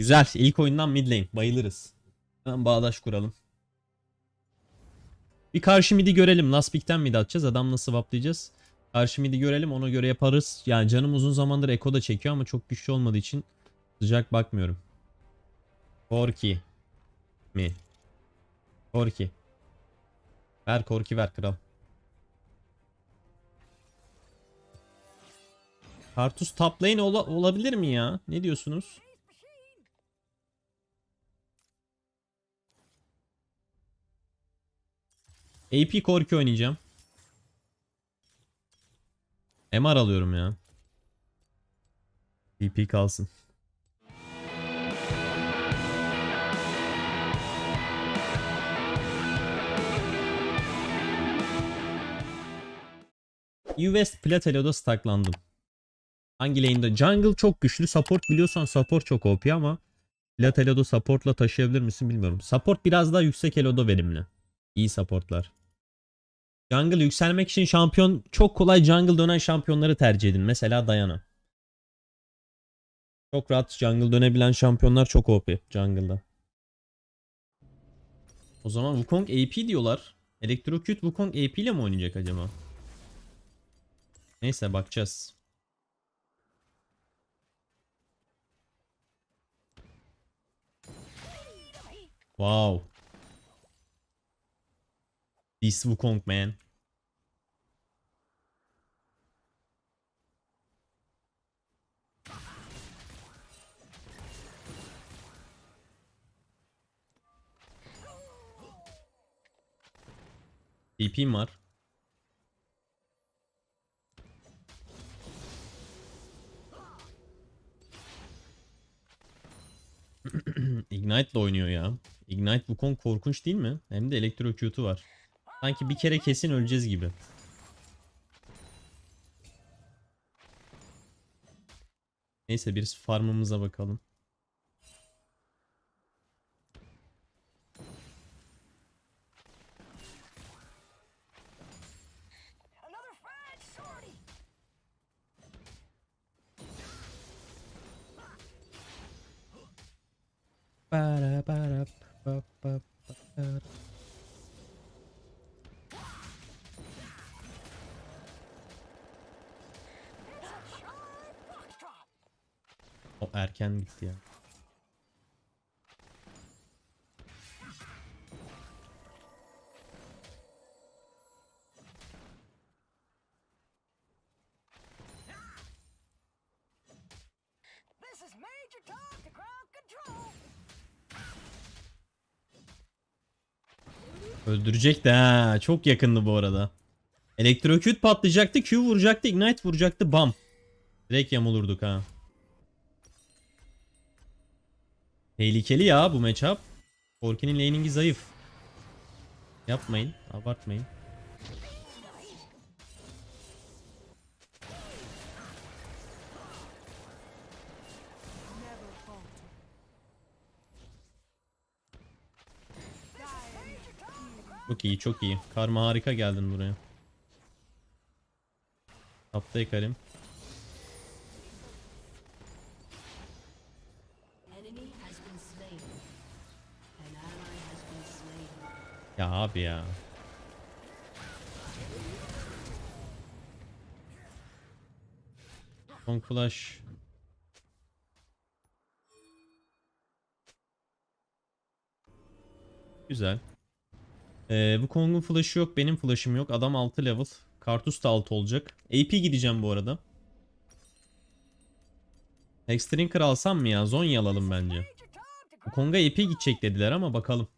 Güzel. İlk oyundan mid lane. Bayılırız. Hemen bağdaş kuralım. Bir karşı midi görelim. Last pick'ten mid atacağız. Adamla swaplayacağız. Karşı midi görelim. Ona göre yaparız. Yani canım uzun zamandır Eko da çekiyor ama çok güçlü olmadığı için sıcak bakmıyorum. Korki mi? Korki. Ver Korki ver kral. Kartus top lane ola- olabilir mi ya? Ne diyorsunuz? AP Korki oynayacağım. MR alıyorum ya. AP kalsın. US Platelo'da staklandım. Hangi lane'de? Jungle çok güçlü. Support biliyorsan support çok OP ama Platelo'da supportla taşıyabilir misin bilmiyorum. Support biraz daha yüksek eloda verimli. İyi supportlar. Jungle yükselmek için şampiyon çok kolay jungle dönen şampiyonları tercih edin. Mesela Diana. Çok rahat jungle dönebilen şampiyonlar çok OP jungle'da. O zaman Wukong AP diyorlar. Electrocute Wukong AP ile mi oynayacak acaba? Neyse bakacağız. Wow. This Wukong man. TP'm var. Ignite ile oynuyor ya. Ignite Wukong korkunç değil mi? Hem de Electrocute'u var. Sanki bir kere kesin öleceğiz gibi. Neyse bir farmımıza bakalım. Para erken gitti ya. Öldürecek de ha. Çok yakındı bu arada. Elektroküt patlayacaktı. Q vuracaktı. Ignite vuracaktı. Bam. Direkt yamulurduk ha. Tehlikeli ya bu matchup. Korki'nin laning'i zayıf. Yapmayın. Abartmayın. Çok iyi çok iyi. Karma harika geldin buraya. Tapta yıkarım. Ya abi ya. Son flash. Güzel. Ee, bu Kong'un flash'ı yok. Benim flash'ım yok. Adam 6 level. Kartus da 6 olacak. AP gideceğim bu arada. Hexdrinker alsam mı ya? Zonya alalım bence. Bu Kong'a AP gidecek dediler ama bakalım.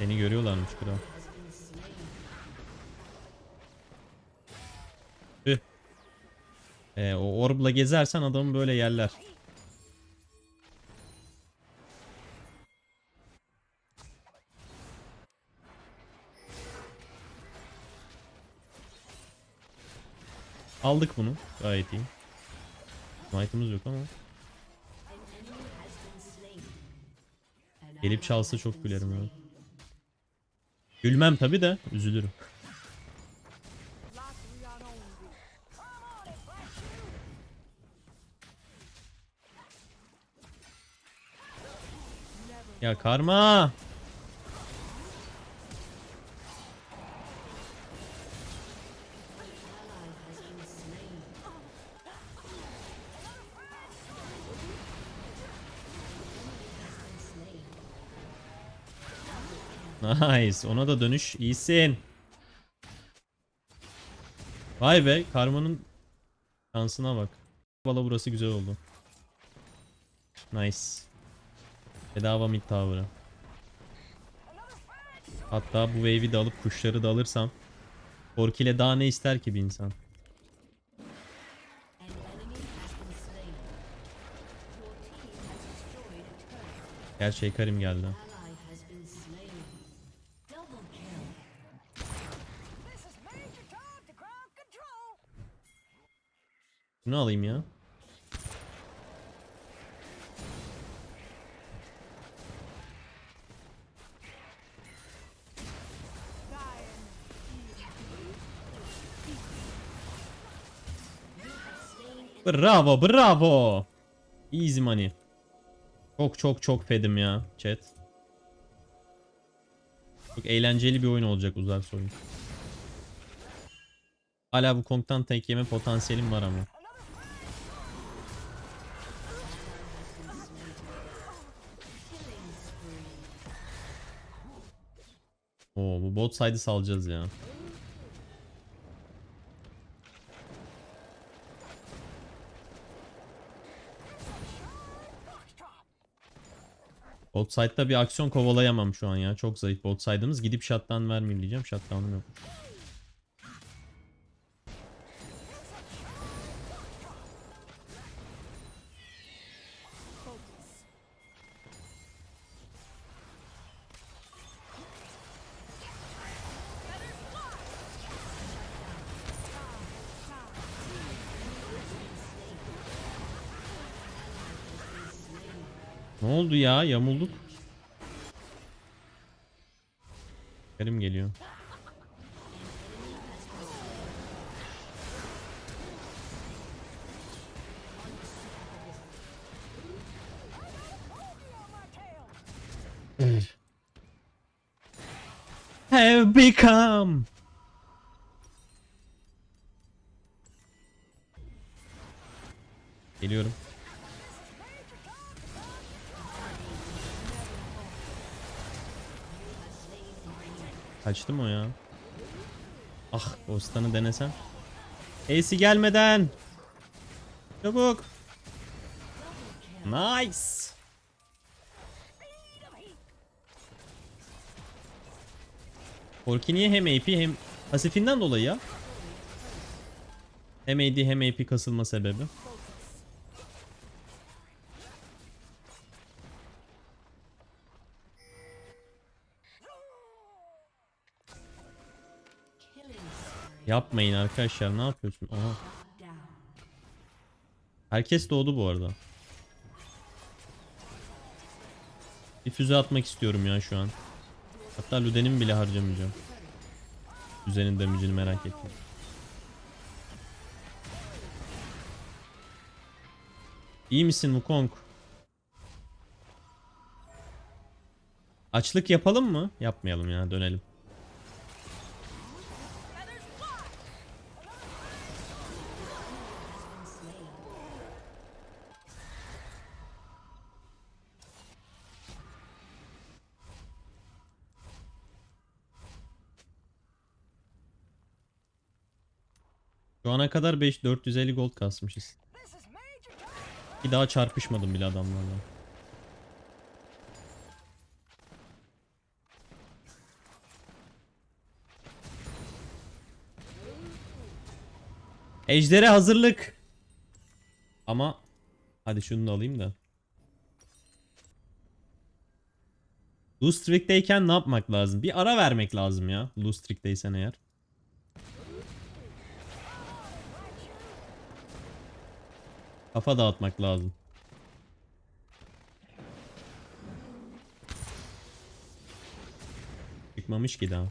Seni görüyorlarmış kral. Ee, o orbla gezersen adamı böyle yerler. Aldık bunu. Gayet iyi. Smite'ımız yok ama. Gelip çalsa çok gülerim evet. Gülmem tabi de üzülürüm. Ya karma. Nice. Ona da dönüş. İyisin. Vay be. Karma'nın şansına bak. Valla burası güzel oldu. Nice. Bedava mid tower'ı. Hatta bu wave'i de alıp kuşları da alırsam Korki ile daha ne ister ki bir insan? Gerçi Karim geldi. Bunu alayım ya. Bravo bravo. Easy money. Çok çok çok fedim ya chat. Çok eğlenceli bir oyun olacak uzak oyun. Hala bu Kong'dan tek yeme potansiyelim var ama. Oo bu bot side'ı salacağız ya. Bot side'da bir aksiyon kovalayamam şu an ya. Çok zayıf bot side'ımız. Gidip shutdown vermeyeyim diyeceğim. Shutdown'um yok. Ne oldu ya? Yamulduk. Kerim geliyor. Have become. Geliyorum. Kaçtı mı o ya? Ah o stun'ı denesem. Ace'i gelmeden. Çabuk. Nice. Korki niye hem AP hem pasifinden dolayı ya? Hem AD hem AP kasılma sebebi. Yapmayın arkadaşlar ne yapıyorsun? Aha. Herkes doğdu bu arada. Bir füze atmak istiyorum ya şu an. Hatta Luden'in bile harcamayacağım. Füzenin damage'ini merak ettim. İyi misin Wukong? Açlık yapalım mı? Yapmayalım ya dönelim. Şu ana kadar 5 450 gold kasmışız. Bir daha çarpışmadım bile adamlarla. Ejder'e hazırlık. Ama hadi şunu da alayım da. Blue Streak'teyken ne yapmak lazım? Bir ara vermek lazım ya. Blue Streak'teysen eğer. Kafa dağıtmak lazım. çıkmamış ki daha.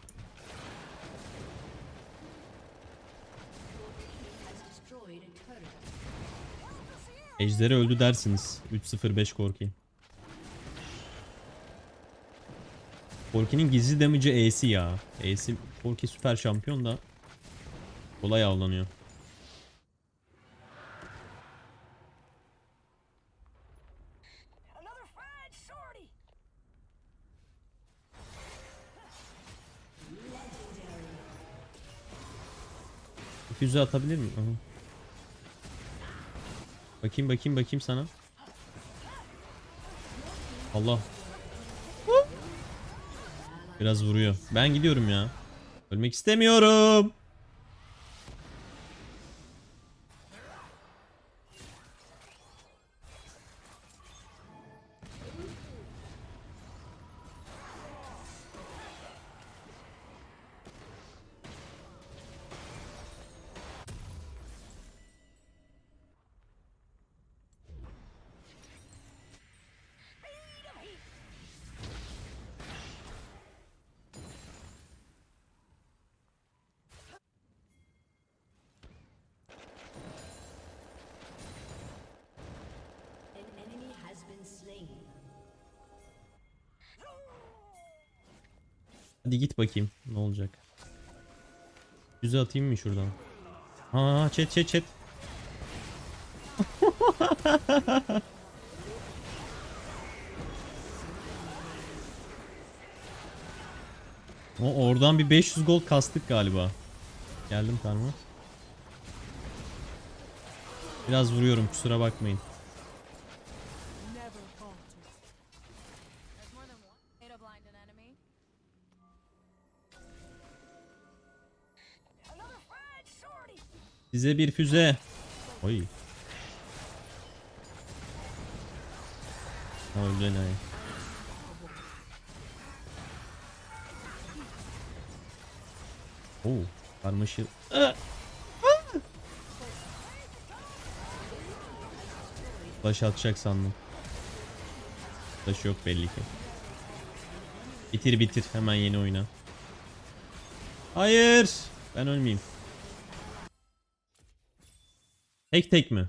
Ejderi öldü dersiniz. 3-0-5 Korki. Korki'nin gizli damage'ı E'si ya. E'si Korki süper şampiyon da kolay avlanıyor. 200'ü atabilir miyim? Aha. Bakayım bakayım bakayım sana. Allah. Biraz vuruyor. Ben gidiyorum ya. Ölmek istemiyorum. Hadi git bakayım. Ne olacak? Füze atayım mı şuradan? Aa chat chat chat. o oradan bir 500 gol kastık galiba. Geldim karma. Biraz vuruyorum kusura bakmayın. Size bir füze. Oy. Öyle ne? Oo, karmaşık. Taş atacak sandım. Taş yok belli ki. Bitir bitir hemen yeni oyna. Hayır. Ben ölmeyeyim. Tek tek mi?